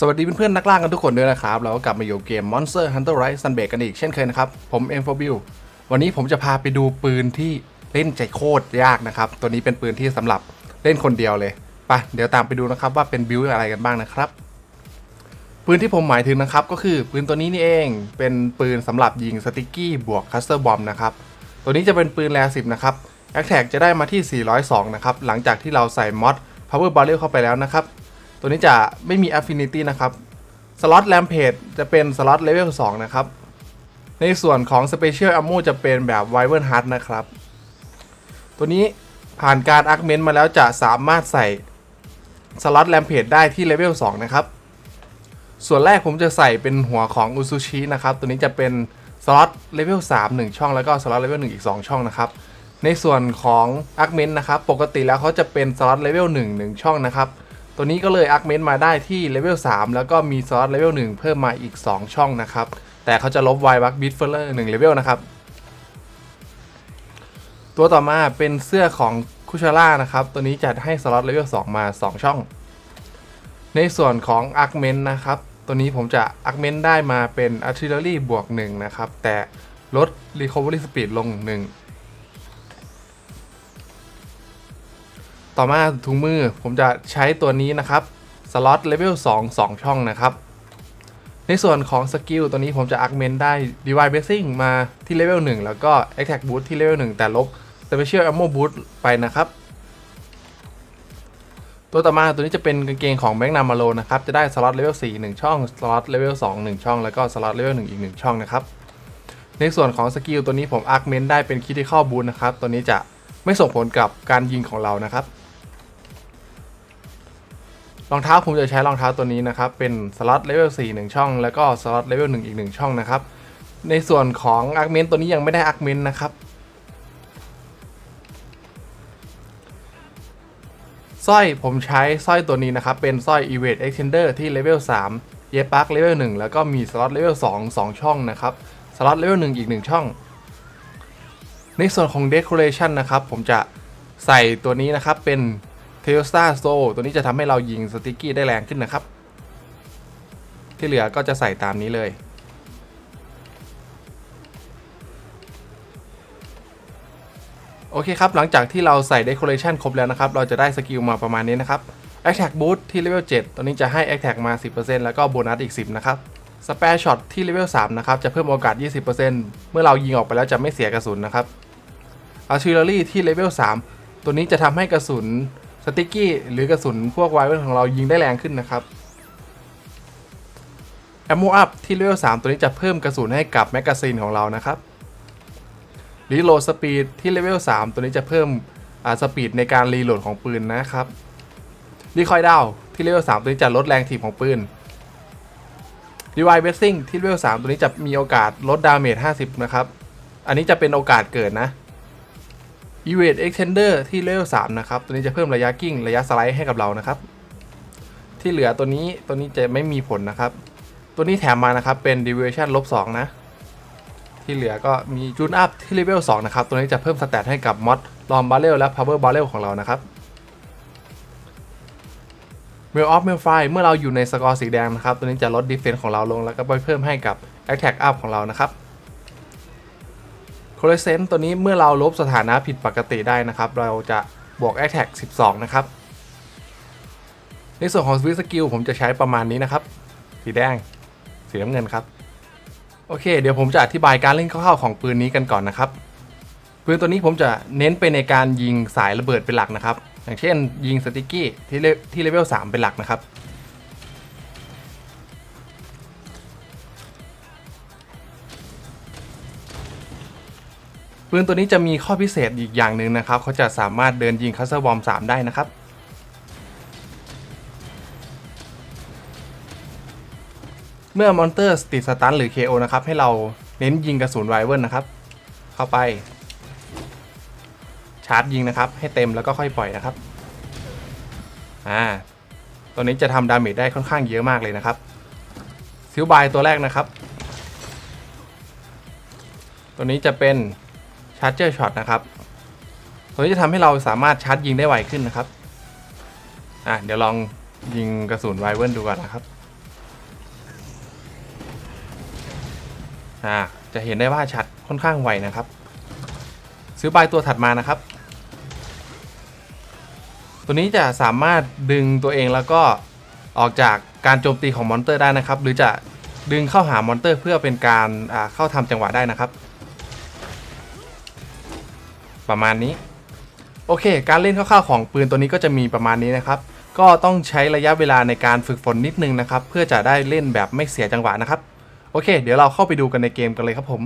สวัสดีเพื่อนๆนักล่ากันทุกคนด้วยนะครับ เราก็กลับมาอยู่เกม Monster Hunter Rise Sunbreak กันอีกเช่นเคยนะครับ ผม m 4 b i l วันนี้ผมจะพาไปดูปืนที่เล่นใจโคตรยากนะครับ ตัวนี้เป็นปืนที่สำหรับเล่นคนเดียวเลยไปเดี๋ยวตามไปดูนะครับว่าเป็นบิลอะไรกันบ้างนะครับ ปืนที่ผมหมายถึงนะครับ ก็คือปืนตัวนี้นี่เองเป็นปืนสำหรับยิงสติกกี้บวกคัสเตอร์บอมนะครับตัวนี้จะเป็นปืนแรสิบนะครับแอคแท็กจะได้มาที่ 402 นะครับหลังจากที่เราใส่มอด Power Barrel เข้าไปแล้วนะครับ ตัวนี้จะไม่มี Affinity นะครับสล็อตแ m มเพจจะเป็นสล็อตเลเวล2นะครับ ในส่วนของ Special Ammo จะเป็นแบบ w i v e r Heart นะครับ ตัวนี้ผ่านการอาร์ m เมนต์มาแล้วจะสามารถใส่สล็อตแ m มเพจได้ที่เลเวล2นะครับ ส่วนแรกผมจะใส่เป็นหัวของอุซุชินะครับ ตัวนี้จะเป็นสล็อตเลเวล3 1 ช่องแล้วก็สล็อตเลเวล1อีก 2 ช่องนะครับในส่วนของอาร์ m เมนต์นะครับ ปกติแล้วเขาจะเป็นสล็อตเลเวล1 1 ช่องนะครับ ตัวนี้ก็เลยอาร์ m เมนต์มาได้ที่เลเวล3แล้วก็มีสลอตเลเวล1เพิ่มมาอีก 2 ช่องนะครับ แต่เขาจะลบไวบักบิทเฟลเลอร์หนึ่งเลเวลนะครับ ตัวต่อมาเป็นเสื้อของคุชาร่านะครับ ตัวนี้จะให้สล็อตเลเวล2มา 2 ช่อง ในส่วนของอาร์ m เมนต์นะครับ ตัวนี้ผมจะอาร์ m เมนต์ได้มาเป็น artillery บวก1นะครับ แต่ลด recovery speed ลง 1 ต่อมาถุงมือผมจะใช้ตัวนี้นะครับสล็อตเลเวล2 2 ช่องนะครับ ในส่วนของสกิลตัวนี้ผมจะอาร์ m เมนได้ Divine Blessing มาที่เลเวล1แล้วก็ Attack Boost ที่เลเวล1แต่ลบ Special Ammo Boost ไปนะครับ ตัวต่อมาตัวนี้จะเป็นกางเกงของแบงค์นามาโลนะครับ จะได้สล็อตเลเวล4 1 ช่อง สล็อตเลเวล2 1 ช่อง แล้วก็สล็อตเลเวล1อีก 1 ช่องนะครับ ในส่วนของสกิลตัวนี้ผมอาร์ m เมนได้เป็น Critical Boost นะครับ ตัวนี้จะไม่ส่งผลกับการยิงของเรานะครับ รองเท้าผมจะใช้รองเท้าตัวนี้นะครับ เป็นสล็อตเลเวล4 1ช่อง แล้วก็สล็อตเลเวล1อีก 1 ช่องนะครับ ในส่วนของอาร์เมนตัวนี้ยังไม่ได้อาร์เมนนะครับสร้อยผมใช้สร้อยตัวนี้นะครับ เป็นสร้อย e v a d e Extender ที่เลเวล3เยปักเลเวล1แล้วก็มีสล็อตเลเวล2 2 ช่องนะครับ สล็อตเลเวล1อีก 1 ช่อง ในส่วนของ Decoration นะครับ ผมจะใส่ตัวนี้นะครับเป็น ลสตาโซตัวนี้จะทำให้เรายิงสติกกี้ได้แรงขึ้นนะครับ ที่เหลือก็จะใส่ตามนี้เลย โอเคครับ หลังจากที่เราใส่ Decoration ครบแล้วนะครับ เราจะได้สกิลมาประมาณนี้นะครับ Attack Boost ที่เลเวล7ตัวนี้จะให้ Attack มา 10%แล้วก็โบนัสอีก 10 นะครับ Spare Shot ที่เลเวล3นะครับ จะเพิ่มโอกาส 20%เมื่อเรายิงออกไปแล้วจะไม่เสียกระสุนนะครับ Artillery ที่เลเวล3ตัวนี้จะทำให้กระสุน สติกกี้หรือกระสุนพวกไวเวอร์ของเรายิงได้แรงขึ้นนะครับ Ammo Up ที่เลเวล3ตัวนี้จะเพิ่มกระสุนให้กับแมกกาซีนของเรานะครับ Reload Speed ที่เลเวล3ตัวนี้จะเพิ่มสปีดในการรีโหลดของปืนนะครับ Recoil Down ที่เลเวล3ตัวนี้จะลดแรงถีบของปืน Divine Blessing ที่เลเวล3ตัวนี้จะมีโอกาสลดดาเมจ50 นะครับ อันนี้จะเป็นโอกาสเกิดนะ e v a d e Extender ที่เลเวล3นะครับ ตัวนี้จะเพิ่มระยะกิ้งระยะสไลด์ให้กับเรานะครับ ที่เหลือตัวนี้ตัวนี้จะไม่มีผลนะครับ ตัวนี้แถมมานะครับเป็น Deviation ลบ2นะ ที่เหลือก็มี June Up ที่เลเวล2นะครับ ตัวนี้จะเพิ่มสแตทให้กับมอดลอมบาเรลและ Power Barrel ของเรานะครับ m ail of m a i l f i เมื่อเราอยู่ในสกอร์สีแดงนะครับ ตัวนี้จะลด Defense ของเราลงแล้วก็ไปเพิ่มให้กับ Attack Up ของเรานะครับ โคเรเซนตัวนี้เมื่อเราลบสถานะผิดปกติได้นะครับ เราจะบวก a t t a c 12 นะครับ ในส่วนของ Swift Skill ผมจะใช้ประมาณนี้นะครับ สีแดง สีน้ำเงินครับ โอเค เดี๋ยวผมจะอธิบายการเล่นคร่าวๆของปืนนี้กันก่อนนะครับ ปืนตัวนี้ผมจะเน้นไปในการยิงสายระเบิดเป็นหลักนะครับ อย่างเช่นยิงสติกกี้ที่เลที่เลเวล3เป็นหลักนะครับ ปืนตัวนี้จะมีข้อพิเศษอีกอย่างหนึ่งนะครับ เขาจะสามารถเดินยิงคัสเตอร์บอม 3 ได้นะครับ เมื่อมอนเตอร์ติดสตันหรือ KO นะครับ ให้เราเน้นยิงกระสุนไวเวิร์นะครับ เข้าไป ชาร์จยิงนะครับ ให้เต็มแล้วก็ค่อยปล่อยนะครับ อ่า ตัวนี้จะทำดาเมจได้ค่อนข้างเยอะมากเลยนะครับ ซิลบายตัวแรกนะครับ ตัวนี้จะเป็น ชาร์จเจอร์ช็อตนะครับตัวนี้จะทำให้เราสามารถชาร์จยิงได้ไวขึ้นนะครับอะเดี๋ยวลองยิงกระสุนไวเวิลดูก่อนนะครับอ่าจะเห็นได้ว่าชัดค่อนข้างไวนะครับ ซื้อใบตัวถัดมานะครับ ตัวนี้จะสามารถดึงตัวเองแล้วก็ออกจากการโจมตีของมอนเตอร์ได้นะครับ หรือจะดึงเข้าหามอนเตอร์เพื่อเป็นการเข้าทำจังหวะได้นะครับ ประมาณนี้ โอเค การเล่นคร่าวๆของปืนตัวนี้ก็จะมีประมาณนี้นะครับ ก็ต้องใช้ระยะเวลาในการฝึกฝนนิดนึงนะครับ เพื่อจะได้เล่นแบบไม่เสียจังหวะนะครับ โอเค เดี๋ยวเราเข้าไปดูกันในเกมกันเลยครับผม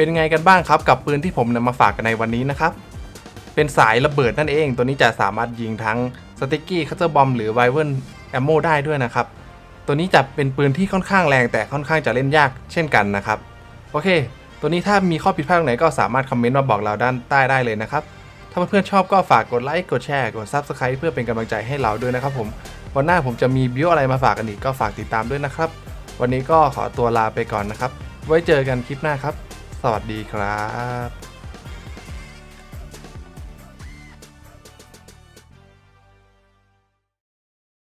เป็นไงกันบ้างครับกับปืนที่ผมนำมาฝากกันในวันนี้นะครับ เป็นสายระเบิดนั่นเอง ตัวนี้จะสามารถยิงทั้งสติกกี้คัตเตอร์บอมหรือไวเวิร์นแอมโมได้ด้วยนะครับ ตัวนี้จะเป็นปืนที่ค่อนข้างแรงแต่ค่อนข้างจะเล่นยากเช่นกันนะครับ โอเค ตัวนี้ถ้ามีข้อผิดพลาดตรงไหนก็สามารถคอมเมนต์มาบอกเราด้านใต้ได้เลยนะครับ ถ้าเพื่อนๆชอบก็ฝากกดไลค์กดแชร์กด Subscribe เพื่อเป็นกำลังใจให้เราด้วยนะครับผมวันหน้าผมจะมีบิวอะไรมาฝากกันอีกก็ฝากติดตามด้วยนะครับ วันนี้ก็ขอตัวลาไปก่อนนะครับ ไว้เจอกันคลิปหน้าครับ สวัสดีครับ